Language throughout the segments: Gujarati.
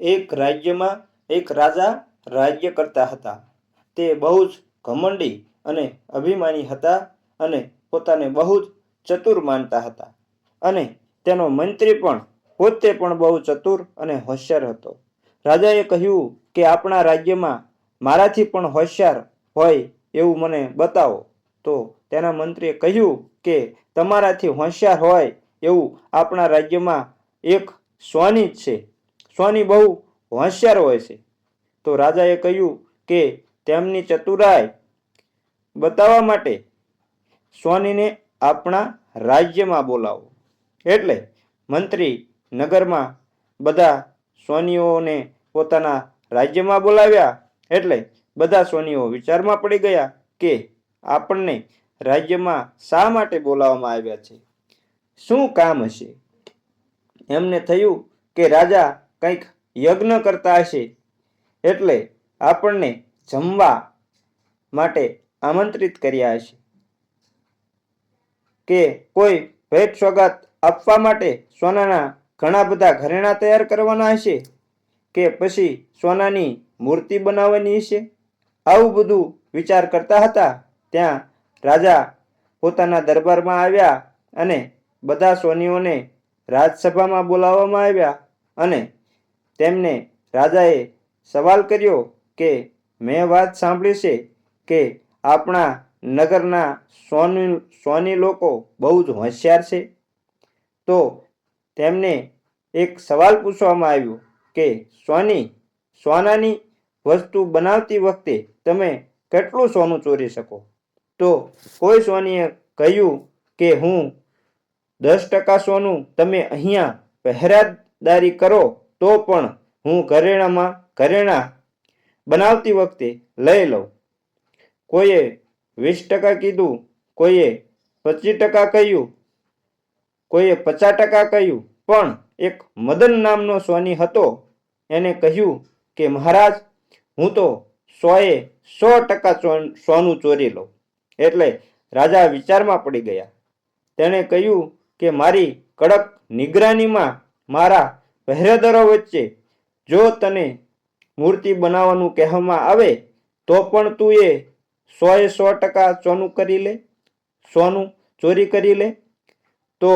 એક રાજ્યમાં એક રાજા રાજ્ય કરતા હતા. તે બહુ જ ઘમંડી અને અભિમાની હતા અને પોતાને બહુ જ ચતુર માનતા હતા. અને તેનો મંત્રી પણ પોતે પણ બહુ ચતુર અને હોશિયાર હતો. રાજાએ કહ્યું કે, આપણા રાજ્યમાં મારાથી પણ હોશિયાર હોય એવું મને બતાવો. તો તેના મંત્રીએ કહ્યું કે, તમારાથી હોશિયાર હોય એવું આપણા રાજ્યમાં એક સ્વાની જ છે. સ્વાની બહુ હોશિયાર હોય છે. તો રાજાએ કહ્યું કે તેમની ચતુરાઈ બતાવવા માટે સ્વાનીને આપણા રાજ્યમાં બોલાવો. એટલે મંત્રી નગરમાં બધા સ્વાનીઓને પોતાના રાજ્યમાં બોલાવ્યા. એટલે બધા સ્વાનીઓ વિચારમાં પડી ગયા કે આપણને રાજ્યમાં શા માટે બોલાવવામાં આવ્યા છે? શું કામ હશે? એમને થયું કે રાજા કંઈક યજ્ઞ કરતા હશે. એટલે આપણને જમવા માટે આમંત્રિત કર્યા હશે. કે કોઈ ભેટ સોગાત આપવા માટે સોનાના ઘણા બધા ઘરેણાં તૈયાર કરવાના હશે? કે પછી સોનાની મૂર્તિ બનાવવાની હશે? આવું બધું વિચાર કરતા હતા ત્યાં રાજા પોતાના દરબારમાં આવ્યા અને બધા સોનીઓને રાજસભામાં બોલાવવામાં આવ્યા અને તેમને રાજાએ સવાલ કર્યો કે, મેં વાત સાંભળી છે કે આપણા નગરના સોની સોની લોકો બહુ જ હોશિયાર છે? તો તેમને એક સવાલ પૂછવામાં આવ્યો કે, સોની, સોનાની વસ્તુ બનાવતી વખતે તમે કેટલું સોનું ચોરી શકો? તો કોઈ સોનીએ કહ્યું કે, હું દસ ટકા સોનું તમે અહીંયા પહેરાદારી કરો તો પણ હું ઘરેણામાં ઘરેણા બનાવતી વખતે લઈ લઉં. કોઈએ વીસ ટકા કીધું, કોઈએ પચીસ ટકા કહ્યું, કોઈએ પચાસ ટકા કહ્યું, પણ એક મદન નામનો સ્વાની હતો. એને કહ્યું કે, મહારાજ, હું તો સોએ સો ટકા સોનું ચોરી લઉં. એટલે રાજા વિચારમાં પડી ગયા. તેણે કહ્યું કે, મારી કડક નિગરાનીમાં મારા પહેરેદારો વચ્ચે જો તને મૂર્તિ બનાવવાનું કહેવામાં આવે, તો પણ તું એ સોએ સો ટકા સોનું કરી લે, સોનું ચોરી કરી લે. તો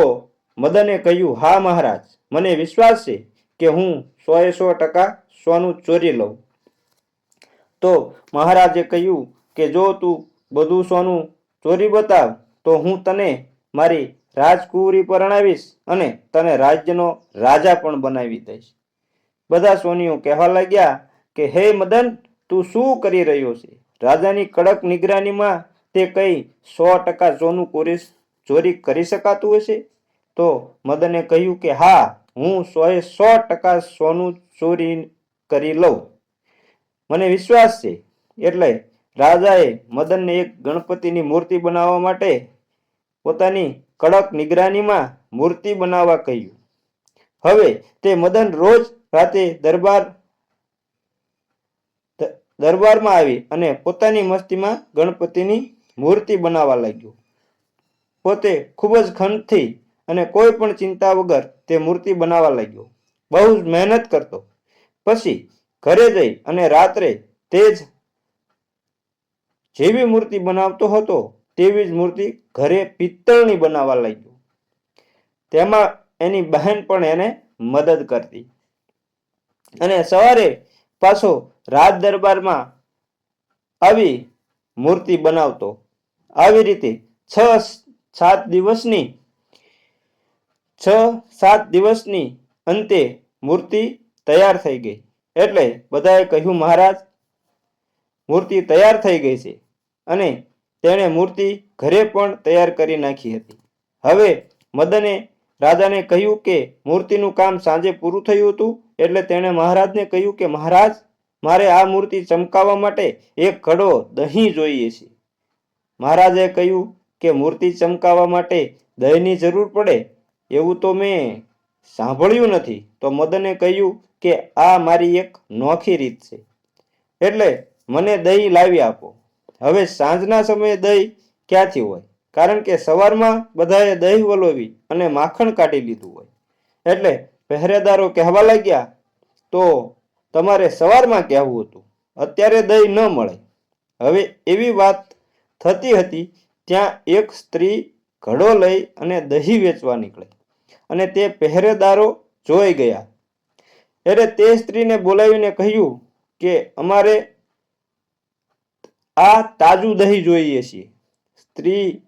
મદને કહ્યું, હા મહારાજ, મને વિશ્વાસ છે કે હું સોએ સો ટકા સોનું ચોરી લઉં. તો મહારાજે કહ્યું કે જો તું બધું સોનું ચોરી બતાવ, તો હું તને મારી રાજકુંવરી પરણાવીશ અને તને રાજ્યનો રાજા પણ બનાવી દઈશ. બધા સોનીઓ કહેવા લાગ્યા કે, હે મદન, તું શું કરી રહ્યો છે? રાજાની કડક નિગરાનીમાં તે કઈ સો ટકા સોનું કોરી ચોરી કરી શકાતું હશે? તો મદને કહ્યું કે, હા, હું સોએ સો ટકા સોનું ચોરી કરી લઉં. મને વિશ્વાસ છે. એટલે રાજાએ મદનને એક ગણપતિની મૂર્તિ બનાવવા માટે પોતાની કડક નિગરાનીમાં મૂર્તિ બનાવવા કહ્યું. હવે તે મદન રોજ રાતે દરબાર દરબારમાં આવી અને પોતાની મસ્તીમાં ગણપતિની મૂર્તિ બનાવવા લાગ્યો. પોતે ખૂબ જ ખંતથી અને કોઈ પણ ચિંતા વગર તે મૂર્તિ બનાવવા લાગ્યો. બહુ જ મહેનત કરતો. પછી ઘરે જઈ અને રાત્રે તે જ જેવી મૂર્તિ બનાવતો હતો તેવી જ મૂર્તિ ઘરે પિત્તળની બનાવવા લાગ્યો. તેમાં એની બહેન પણ એને મદદ કરતી. અને સવારે પાછો રાજ દરબારમાં આવી મૂર્તિ બનાવતો. આવી રીતે છ, સાત દિવસની, છ, સાત દિવસની અંતે મૂર્તિ તૈયાર થઈ ગઈ. એટલે બધાએ કહ્યું, મહારાજ, મૂર્તિ તૈયાર થઈ ગઈ છે. અને તેણે મૂર્તિ ઘરે પણ તૈયાર કરી નાખી હતી. હવે મદને રાજાને કહ્યું કે મૂર્તિનું કામ સાંજે પૂરું થયું હતું એટલે તેણે મહારાજને કહ્યું કે મહારાજ, મારે આ મૂર્તિ ચમકાવવા માટે એક ઘડો દહીં જોઈએ છે. મહારાજે કહ્યું કે મૂર્તિ ચમકાવવા માટે દહીંની જરૂર પડે? એવું તો મેં સાંભળ્યું નથી. તો મદને કહ્યું કે આ મારી એક નોખી રીત છે. એટલે મને દહીં લાવી આપો. હવે સાંજના સમયે દહીં ક્યાંથી હોય? કારણ કે સવારમાં બધાએ દહીં વલોવી અને માખણ કાઢી લીધું હોય. એટલે પહેરેદારો કહેવા લાગ્યા, તો તમારે સવારમાં કહેવું હતું? અત્યારે દહીં ન મળે. હવે એવી વાત થતી હતી, ત્યાં એક સ્ત્રી ઘડો લઈ અને દહીં વેચવા નીકળી અને તે પહેરેદારો જોઈ ગયા. એટલે તે સ્ત્રીને બોલાવીને કહ્યું કે, અમારે આ તાજું દહીં જોઈએ છીએ. સ્ત્રી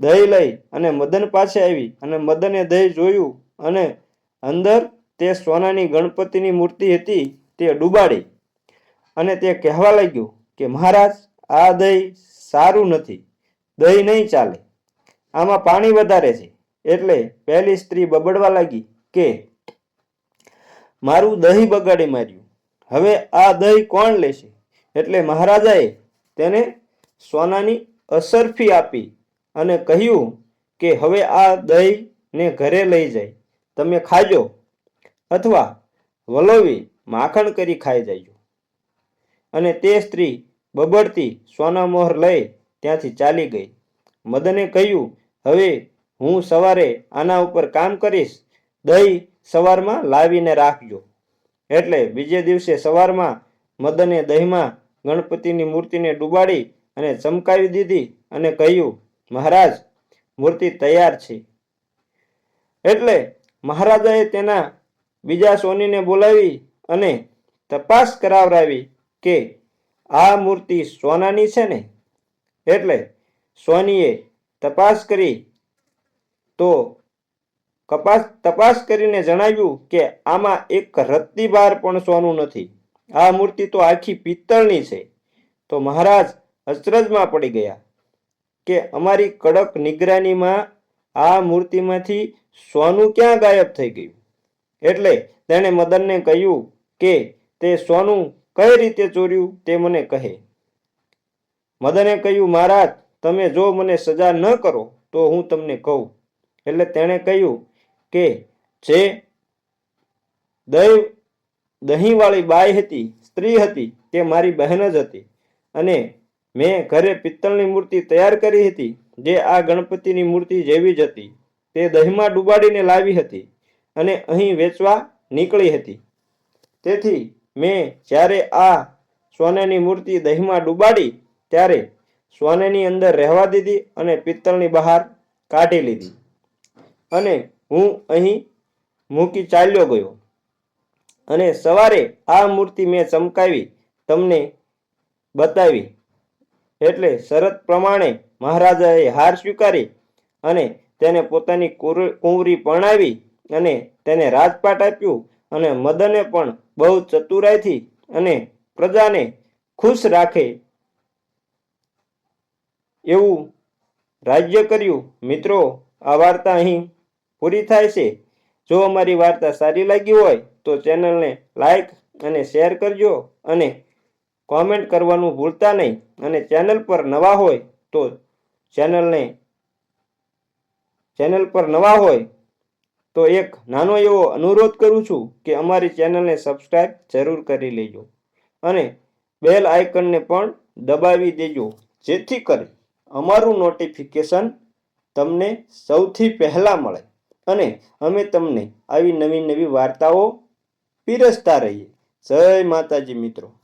દહીં લઈ અને મદન પાસે આવી અને મદને દહીં જોયું અને અંદર તે સોનાની ગણપતિની મૂર્તિ હતી તે ડૂબાડી અને તે કહેવા લાગ્યું કે, મહારાજ, આ દહીં સારું નથી. દહીં નહીં ચાલે. આમાં પાણી વધારે છે. એટલે પહેલી સ્ત્રી બબડવા લાગી કે, મારું દહીં બગાડી માર્યું. હવે આ દહીં કોણ લેશે? એટલે મહારાજાએ તેને સોનાની અસરફી આપી અને કહ્યું કે હવે આ દહીંને ઘરે લઈ જાય. તમે ખાજો અથવા વલોવી માખણ કરી ખાઈ જાય અને તે સ્ત્રી બબડતી સોના મોહર લઈ ત્યાંથી ચાલી ગઈ. મદને કહ્યું, હવે હું સવારે આના ઉપર કામ કરીશ. દહીં સવારમાં લાવીને રાખજો. એટલે બીજે દિવસે સવારમાં મદને દહીંમાં ગણપતિની મૂર્તિને ડૂબાડી અને ચમકાવી દીધી અને કહ્યું, મહારાજ, મૂર્તિ તૈયાર છે. એટલે મહારાજાએ તેના બીજા સોનીને બોલાવી અને તપાસ કરાવરાવી કે આ મૂર્તિ સોનાની છે ને? એટલે સોનીએ તપાસ કરી તો કપાસ, તપાસ કરીને જણાવ્યું કે આમાં એક રત્તી બાર પણ સોનું નથી. આ મૂર્તિ તો આખી પિત્તળની છે. તો મહારાજ અચરજમાં પડી ગયા કે અમારી કડક નિગરાનીમાં આ મૂર્તિમાંથી સોનું ક્યાં ગાયબ થઈ ગયું? એટલે તેણે મદનને કહ્યું કે તે સોનું કઈ રીતે ચોર્યું તે મને કહે. મદને કહ્યું, મહારાજ, તમે જો મને સજા ન કરો તો હું તમને કહું. એટલે તેણે કહ્યું કે જે દહીં દહીંવાળી બાઈ હતી, સ્ત્રી હતી તે મારી બહેન જ હતી. અને મેં ઘરે પિત્તળની મૂર્તિ તૈયાર કરી હતી, જે આ ગણપતિની મૂર્તિ જેવી જ હતી. તે દહીંમાં ડૂબાડીને લાવી હતી અને અહીં વેચવા નીકળી હતી. તેથી મેં જ્યારે આ સોનેની મૂર્તિ દહીંમાં ડૂબાડી, ત્યારે સોનેની અંદર રહેવા દીધી અને પિત્તળની બહાર કાઢી લીધી. અને હું અહીં મૂકી ચાલ્યો ગયો. અને સવારે આ મૂર્તિ મેં ચમકાવી, તમને બતાવી. એટલે શરત પ્રમાણે મહારાજાએ હાર સ્વીકારી અને તેને પોતાની કુંવરી પરણાવી અને તેને રાજપાટ આપ્યું અને મદને પણ બહુ ચતુરાઈથી અને પ્રજાને ખુશ રાખે એવું રાજ્ય કર્યું. મિત્રો, આ વાર્તા અહીં પૂરી થાય છે. જો અમારી વાર્તા સારી લાગી હોય તો ચેનલને લાઈક અને શેર કરજો અને કોમેન્ટ કરવાનું ભૂલતા નહીં. અને ચેનલ પર નવા હોય તો ચેનલને, ચેનલ પર નવા હોય તો એક નાનો એવો અનુરોધ કરું છું કે અમારી ચેનલને સબસ્ક્રાઈબ જરૂર કરી લેજો અને બેલ આઇકનને પણ દબાવી દેજો. જેથી કરી અમારું નોટિફિકેશન તમને સૌથી પહેલાં મળે અને અમે તમને આવી નવી નવી વાર્તાઓ પીરસતા રહીએ. જય માતાજી મિત્રો.